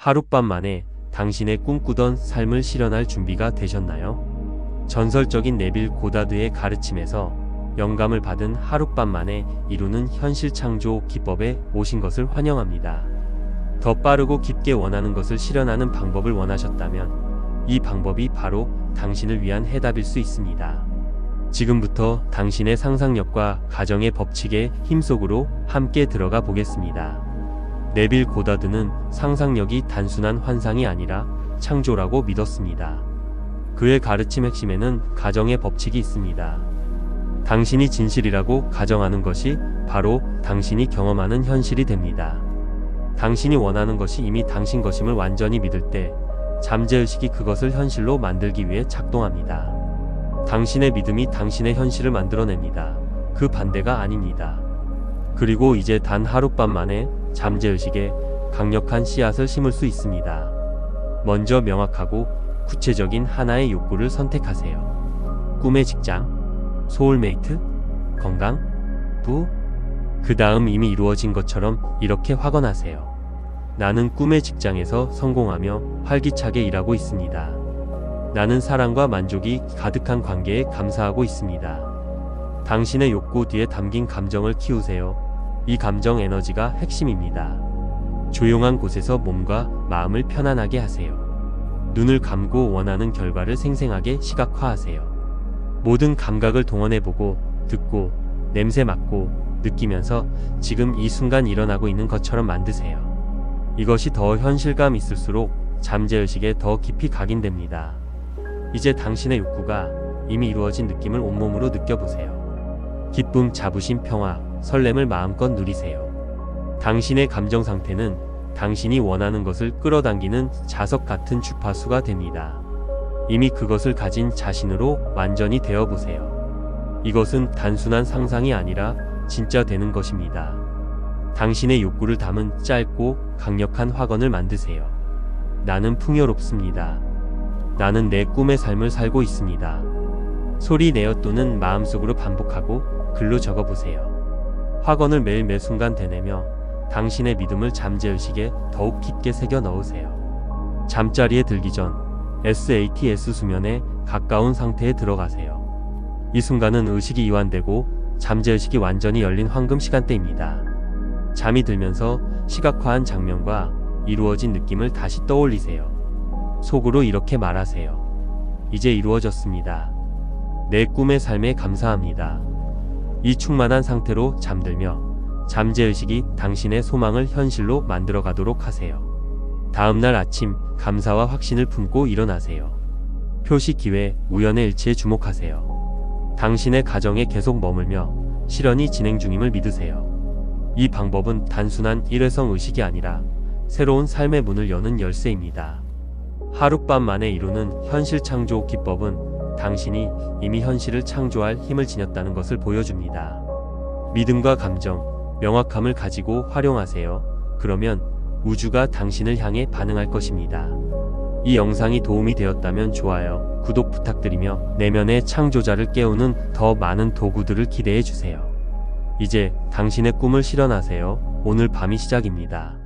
하룻밤 만에 당신의 꿈꾸던 삶을 실현할 준비가 되셨나요? 전설적인 네빌 고다드의 가르침에서 영감을 받은 하룻밤 만에 이루는 현실 창조 기법에 오신 것을 환영합니다. 더 빠르고 깊게 원하는 것을 실현하는 방법을 원하셨다면 이 방법이 바로 당신을 위한 해답일 수 있습니다. 지금부터 당신의 상상력과 가정의 법칙의 힘 속으로 함께 들어가 보겠습니다. 네빌 고다드는 상상력이 단순한 환상이 아니라 창조라고 믿었습니다. 그의 가르침 핵심에는 가정의 법칙이 있습니다. 당신이 진실이라고 가정하는 것이 바로 당신이 경험하는 현실이 됩니다. 당신이 원하는 것이 이미 당신 것임을 완전히 믿을 때 잠재의식이 그것을 현실로 만들기 위해 작동합니다. 당신의 믿음이 당신의 현실을 만들어냅니다. 그 반대가 아닙니다. 그리고 이제 단 하룻밤 만에 잠재의식에 강력한 씨앗을 심을 수 있습니다. 먼저 명확하고 구체적인 하나의 욕구를 선택하세요. 꿈의 직장, 소울메이트, 건강, 부. 그 다음 이미 이루어진 것처럼 이렇게 확언하세요. 나는 꿈의 직장에서 성공하며 활기차게 일하고 있습니다. 나는 사랑과 만족이 가득한 관계에 감사하고 있습니다. 당신의 욕구 뒤에 담긴 감정을 키우세요. 이 감정 에너지가 핵심입니다. 조용한 곳에서 몸과 마음을 편안하게 하세요. 눈을 감고 원하는 결과를 생생하게 시각화하세요. 모든 감각을 동원해보고 듣고 냄새 맡고 느끼면서 지금 이 순간 일어나고 있는 것처럼 만드세요. 이것이 더 현실감 있을수록 잠재의식에 더 깊이 각인됩니다. 이제 당신의 욕구가 이미 이루어진 느낌을 온몸으로 느껴보세요. 기쁨, 자부심, 평화, 설렘을 마음껏 누리세요. 당신의 감정 상태는 당신이 원하는 것을 끌어당기는 자석 같은 주파수가 됩니다. 이미 그것을 가진 자신으로 완전히 되어 보세요. 이것은 단순한 상상이 아니라 진짜 되는 것입니다. 당신의 욕구를 담은 짧고 강력한 확언을 만드세요. 나는 풍요롭습니다. 나는 내 꿈의 삶을 살고 있습니다. 소리 내어 또는 마음속으로 반복하고 글로 적어보세요. 확언을 매일 매 순간 되뇌며 당신의 믿음을 잠재의식에 더욱 깊게 새겨 넣으세요. 잠자리에 들기 전 SATS 수면에 가까운 상태에 들어가세요. 이 순간은 의식이 이완되고 잠재의식이 완전히 열린 황금 시간대입니다. 잠이 들면서 시각화한 장면과 이루어진 느낌을 다시 떠올리세요. 속으로 이렇게 말하세요. 이제 이루어졌습니다. 내 꿈의 삶에 감사합니다. 이 충만한 상태로 잠들며 잠재의식이 당신의 소망을 현실로 만들어 가도록 하세요. 다음날 아침 감사와 확신을 품고 일어나세요. 표시 기회, 우연의 일치에 주목하세요. 당신의 가정에 계속 머물며 실현이 진행 중임을 믿으세요. 이 방법은 단순한 일회성 의식이 아니라 새로운 삶의 문을 여는 열쇠입니다. 하룻밤 만에 이루는 현실 창조 기법은 당신이 이미 현실을 창조할 힘을 지녔다는 것을 보여줍니다. 믿음과 감정, 명확함을 가지고 활용하세요. 그러면 우주가 당신을 향해 반응할 것입니다. 이 영상이 도움이 되었다면 좋아요, 구독 부탁드리며 내면의 창조자를 깨우는 더 많은 도구들을 기대해 주세요. 이제 당신의 꿈을 실현하세요. 오늘 밤이 시작입니다.